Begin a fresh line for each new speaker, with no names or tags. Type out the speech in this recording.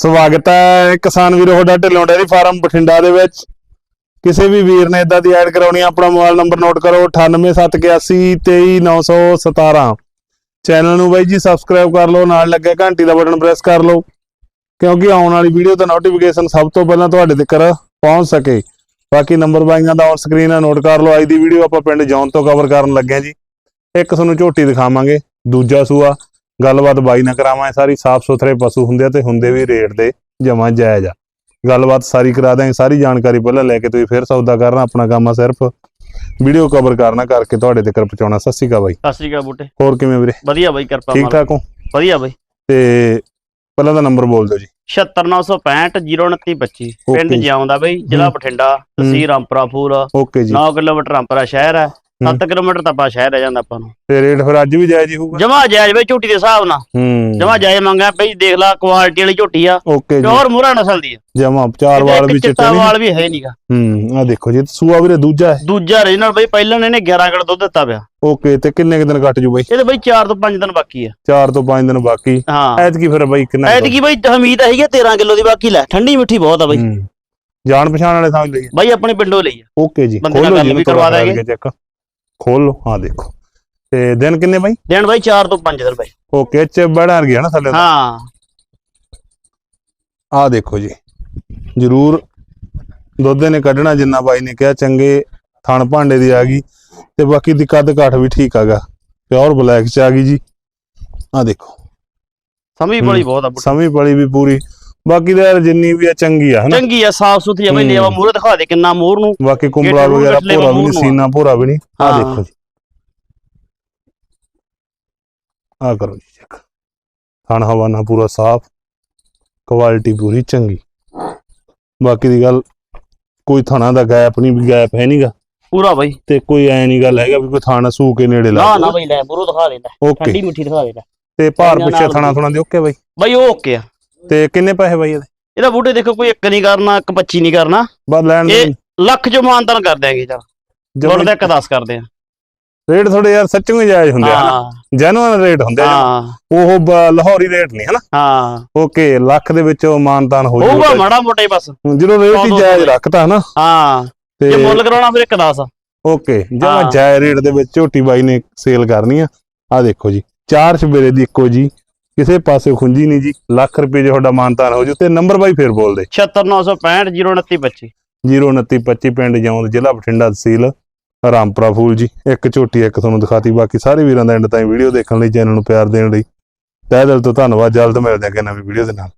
ਸਵਾਗਤ ਹੈ ਕਿਸਾਨ ਵੀਰੋ ਤੁਹਾਡਾ ਢਿੱਲੋਂ ਡੇਅਰੀ ਫਾਰਮ ਬਠਿੰਡਾ ਦੇ ਵਿੱਚ। ਕਿਸੇ ਵੀ ਵੀਰ ਨੇ ਇਦਾਂ ਦੀ ਐਡ ਕਰਾਉਣੀ ਆਪਣਾ ਮੋਬਾਈਲ ਨੰਬਰ ਨੋਟ ਕਰੋ 9871823917 ਚੈਨਲ ਨੂੰ ਬਾਈ ਜੀ ਸਬਸਕ੍ਰਾਈਬ ਕਰ ਲਓ, ਨਾਲ ਲੱਗੇ ਘੰਟੀ ਦਾ ਬਟਨ ਪ੍ਰੈਸ ਕਰ ਲਓ, ਕਿਉਂਕਿ ਆਉਣ ਵਾਲੀ ਵੀਡੀਓ ਦਾ ਨੋਟੀਫਿਕੇਸ਼ਨ ਸਭ ਤੋਂ ਪਹਿਲਾਂ ਤੁਹਾਡੇ ਤੱਕ ਪਹੁੰਚ ਸਕੇ। ਬਾਕੀ ਨੰਬਰ ਬਾਈਆਂ ਦਾ ਔਨ ਸਕਰੀਨ ਆ, ਨੋਟ ਕਰ ਲਓ। ਅੱਜ ਦੀ ਵੀਡੀਓ ਆਪਾਂ ਪਿੰਡ ਜੌਨ ਤੋਂ ਕਵਰ ਕਰਨ ਲੱਗੇ ਹਾਂ ਜੀ। ਇੱਕ ਤੁਹਾਨੂੰ ਝੋਟੀ ਦਿਖਾਵਾਂਗੇ, ਦੂਜਾ ਸੂਆ ਗੱਲਬਾਤ ਬਾਈ ਨਾਲ ਕਰਾਵਾਂਗੇ ਸਾਰੀ ਸਾਫ਼ ਸੁਥਰੇ ਪਸ਼ੂ ਹੁੰਦੇ ਆ ਤੇ ਹੁੰਦੇ ਵੀ ਰੇਟ ਦੇ ਜਮਾ ਜਾਇਜ਼ ਆ। ਗੱਲਬਾਤ ਸਾਰੀ ਕਰਾ ਦਾਂਗੇ ਸਾਰੀ ਜਾਣਕਾਰੀ ਪਹਿਲਾਂ ਲੈ ਕੇ ਤੁਸੀਂ ਫਿਰ ਸੌਦਾ ਕਰਨਾ ਆਪਣਾ ਕੰਮ ਆ ਸਿਰਫ। ਵੀਡੀਓ ਕਵਰ ਕਰਨਾ ਕਰਕੇ ਤੁਹਾਡੇ ਤੱਕ ਪਹੁੰਚਾਉਣਾ। ਸਤਿ ਸ਼੍ਰੀ ਅਕਾਲ ਬਾਈ।
ਸਤਿ ਸ਼੍ਰੀ ਅਕਾਲ ਬੂਟੇ।
ਹੋਰ ਕਿਵੇਂ ਵੀਰੇ?
ਵਧੀਆ ਬਾਈ ਕਿਰਪਾ
ਠੀਕ ਠਾਕ ਹੋ?
ਵਧੀਆ ਬਾਈ।
ਤੇ ਪਹਿਲਾਂ ਦਾ ਨੰਬਰ ਬੋਲ ਦਿਓ ਜੀ।
76965 02925 ਪਿੰਡ. ਜਿਉਂਦਾ ਬਾਈ ਜ਼ਿਲ੍ਹਾ ਬਠਿੰਡਾ ਤਹਿਸੀਲ ਰਾਮਪੁਰਾ ਫੂਲ
ਓਕੇ ਜੀ।
9 ਕਿਲੋਮੀਟਰ ਰਾਮਪੁਰਾ ਸ਼ਹਿਰ ਹੈ 7 ਕਿਲੋਮੀਟਰ ਤਾਂ ਆਪਾਂ ਸ਼ਹਿਰ ਰਹਿ ਜਾਂਦਾ ਆਪਾਂ ਨੂੰ।
ਤੇ ਰੇਟ ਫਿਰ ਅੱਜ ਵੀ ਜਾਇਜ਼ ਹੀ ਹੋਊਗਾ?
ਜਮਾ ਜਾਇਜ਼ ਬਾਈ ਝੋਟੀ ਦੇ ਹਿਸਾਬ ਨਾਲ।
ਹੂੰ।
ਜਮਾ ਜਾਇਜ਼ ਮੰਗਿਆ ਬਈ ਦੇਖ ਲਾ ਕੁਆਲਿਟੀ ਵਾਲੀ ਝੋਟੀ ਆ।
ਓਕੇ ਜੀ।
ਪਿਓਰ ਮੂਰਾ ਨਸਲ ਦੀ ਆ।
ਜਮਾ ਚਾਰ ਵਾਲ ਵੀ ਚਿੱਟੇ
ਚਿੱਟਾ ਵਾਲ ਵੀ ਹੈ ਨਹੀਂਗਾ।
ਹੂੰ ਆ ਦੇਖੋ ਜੀ ਸੂਆ ਵੀਰੇ ਦੂਜਾ ਹੈ।
ਦੂਜਾ ਰੀਜਨਲ ਬਈ ਪਹਿਲਾਂ ਇਹਨੇ 11 ਕਿਲੋ ਦੁੱਧ ਦਿੱਤਾ ਪਿਆ।
ਓਕੇ ਤੇ ਕਿੰਨੇ ਕੁ ਦਿਨ ਕੱਟ ਜੂ ਬਾਈ?
ਇਹਦੇ ਬਈ 4 ਤੋਂ 5 ਦਿਨ ਬਾਕੀ ਆ।
4 ਤੋਂ 5 ਦਿਨ ਬਾਕੀ।
ਹਾਂ।
ਐਤਕੀ ਫਿਰ ਬਾਈ ਕਿੰਨਾ ਕੁ
ਐਤਕੀ ਬਈ ਹਮੀਦ ਹੈਗੀ ਆ 13 ਕਿਲੋ ਦੀ ਬਾਕੀ ਲੈ। ਠੰਡੀ ਮਿੱਠੀ ਬਹੁਤ ਆ ਬਈ।
ਹੂੰ। ਜਾਣ ਪਛਾਣ ਵਾਲੇ ਸਮਝ ਲਈ
ਬਾਈ ਆਪਣੇ ਪਿੰਡੋਂ ਲਈ ਆ।
ਓਕੇ ਜੀ
ਬੰਦੇ ਨਾਲ
ਖੋਲੋ
ਗੱਲ
ਜੀ
ਵੀ ਕਰਵਾ ਦਾਂਗੇ।
ਚੈੱਕ ਖੋਲ ਲਓ ਹਾਂ ਦੇਖੋ। ਤੇ ਦਿਨ ਕਿੰਨੇ ਬਾਈ?
ਦਿਨ ਬਾਈ 4 ਤੋਂ 5 ਦਿਨ ਬਾਈ।
ਓਕੇ ਚ ਬੜਾ ਗਿਆ ਨਾ ਥੱਲੇ
ਹਾਂ।
ਆ ਦੇਖੋ ਜੀ ਜਰੂਰ ਦੁੱਧ ਨੇ ਕੱਢਣਾ ਜਿੰਨਾ ਬਾਈ ਨੇ ਕਿਹਾ ਚੰਗੇ ਥਣ ਭਾਂਡੇ ਦੀ ਆ ਗਈ। ਤੇ ਬਾਕੀ ਦੀ ਕੱਦ ਕਾਠ ਵੀ ਠੀਕ ਆਗਾ ਪਿਓਰ ਬਲੈਕ ਚ ਆ ਗਈ ਜੀ। ਆ ਦੇਖੋ।
ਸਮਝ ਬੜੀ ਬਹੁਤ ਆ।
ਸਮੀ ਪਲੀ ਵੀ ਪੂਰੀ। ਬਾਕੀ ਦਾ ਯਾਰ ਜਿੰਨੀ ਵੀ ਆ ਚੰਗੀ ਆ ਹਨਾ?
ਚੰਗੀ ਆ ਸਾਫ਼ ਸੁਥਰੀ ਆ। ਬਈ। ਲੇਵਾ ਮੂਰੇ ਦਿਖਾ ਦੇ ਕਿੰਨਾ ਮੋਰ ਨੂੰ।
ਬਾਕੀ ਕੁੰਬਲਾ ਵਗੈਰਾ ਭੋਰਾ ਵੀ ਨਹੀਂ
ਨੂੰ।
ਸੀਨਾ ਭੋਰਾ ਵੀ ਨਹੀਂ। ਆ। ਦੇਖੋ ਜੀ। ਆ ਕਰੋ ਜੀ ਚੈੱਕ ਥਣ ਹਵਾਨਾ ਪੂਰਾ ਸਾਫ਼ ਕੁਆਲਿਟੀ ਪੂਰੀ ਚੰਗੀ। ਬਾਕੀ ਦੀ ਗੱਲ ਕੋਈ ਥਣਾ ਦਾ ਗੈਪ ਨਹੀਂ ਵੀ ਗੈਪ ਹੈ ਨਹੀਂਗਾ
ਪੂਰਾ ਬਈ।
ਤੇ ਕੋਈ ਐ ਨਹੀਂ ਗੱਲ ਹੈਗਾ ਵੀ ਕੋਈ ਥਾਣਾ ਸੂ ਕੇ ਨੇੜੇ
ਨਾ
ਲਾ
ਨਾ ਬਈ ਲੈ ਮੂਰੋ ਦਿਖਾ ਦੇ ਲੈ
ਓਕੇ।
ਠੰਡੀ ਮਿੱਠੀ ਦਿਖਾ ਦੇ ਲੈ
ਤੇ ਭਾਰ ਪਿੱਛੇ ਥਣਾ ਥੁਣਾ ਦੇ ਓਕੇ ਬਾਈ।
ਬਈ ਉਹ ਓਕੇ ਆ।
ਤੇ ਕਿੰਨੇ ਪੈਸੇ ਬਾਈ ਇਹਦੇ?
ਇਹਦਾ ਬੂਟੇ ਦੇਖੋ ਕੋਈ ਇੱਕ ਨਹੀਂ ਕਰਨਾ ਇੱਕ 25 ਨਹੀਂ ਕਰਨਾ।
ਬਸ ਲੈਣ ਦੇ
ਇਹ ਲੱਖ ਚ ਮਾਨਤਨ ਕਰ ਦਿਆਂਗੇ ਚਲ। ਗੁੜ ਦਾ ਇੱਕ 10 ਕਰਦੇ ਆ।
ਰੇਟ ਥੋੜੇ ਯਾਰ ਸੱਚੀ ਹੀ ਜਾਇਜ਼ ਹੁੰਦੇ ਆ ਜੈਨੂਅਨ ਰੇਟ ਹੁੰਦੇ ਆ ਉਹ ਲਾਹੌਰੀ ਰੇਟ ਨਹੀਂ ਹਨਾ?
ਹਾਂ।
ਓਕੇ ਲੱਖ ਦੇ ਵਿੱਚੋਂ ਮਾਨਤਾਨ ਹੋ
ਹੋਊਗਾ
ਜਾਊਗਾ।
ਮਾੜਾ ਮੋਟਾ ਹੀ ਬਸ।
ਜਦੋਂ ਰੇਟ ਹੀ ਜਾਇਜ਼ ਰੱਖਤਾ ਹਨਾ?
ਹਾਂ।
ਤੇ
ਜੇ ਮੁੱਲ ਕਰਾਉਣਾ ਫਿਰ ਇੱਕ 10
ਓਕੇ ਜਮਾ। ਜਾਇਜ਼ ਰੇਟ ਦੇ ਵਿੱਚ ਝੋਟੀ ਬਾਈ ਨੇ ਸੇਲ ਕਰਨੀ ਆ। ਆ ਦੇਖੋ ਜੀ ਚਾਰ ਛਬੇਰੇ ਦੀ ਇੱਕੋ ਜੀ। ਕਿਸੇ ਪਾਸੇ ਖੁੰਜੀ ਨਹੀਂ ਜੀ ਲੱਖ ਰੁਪਏ ਜੇ ਤੁਹਾਡਾ ਮਾਨਤਾਨ ਹੋ ਜੂ ਤੇ ਨੰਬਰ ਬਾਈ ਫੇਰ ਬੋਲ ਦੇ।
76965 02925
02925 ਪਿੰਡ ਜੌਂਦ ਜ਼ਿਲ੍ਹਾ ਬਠਿੰਡਾ ਤਹਿਸੀਲ ਰਾਮਪੁਰਾ ਫੂਲ ਜੀ। ਇੱਕ ਝੋਟੀ ਇੱਕ ਤੁਹਾਨੂੰ ਦਿਖਾਤੀ। ਬਾਕੀ ਸਾਰੇ ਵੀਰਾਂ ਦਾ ਐਂਡ ਤਾਈਂ ਵੀਡੀਓ ਦੇਖਣ ਲਈ ਚੈਨਲ ਨੂੰ ਪਿਆਰ ਦੇਣ ਲਈ। ਤਹਿ ਦਿਲ ਤੋਂ ਧੰਨਵਾਦ। ਜਲਦ ਮਿਲਦੇ ਹਾਂ ਕਿ ਨਵੀਂ ਵੀਡੀਓ ਦੇ ਨਾਲ।